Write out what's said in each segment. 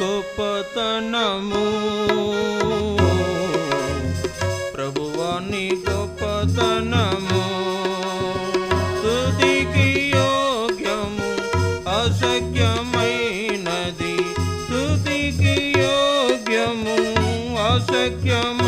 గొప్పతనము ప్రభువాని గొప్పతనము తుదికి యోగ్యము అసఖ్యమైనది. తుదికి యోగ్యము అసఖ్యము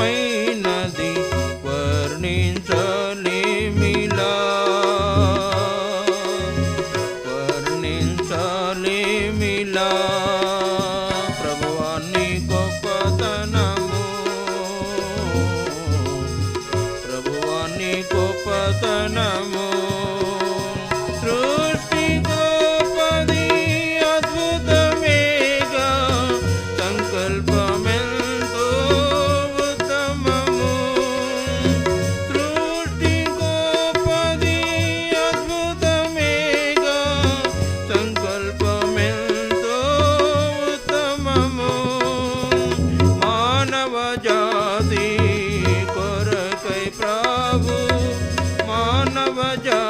प्रभु मानव जा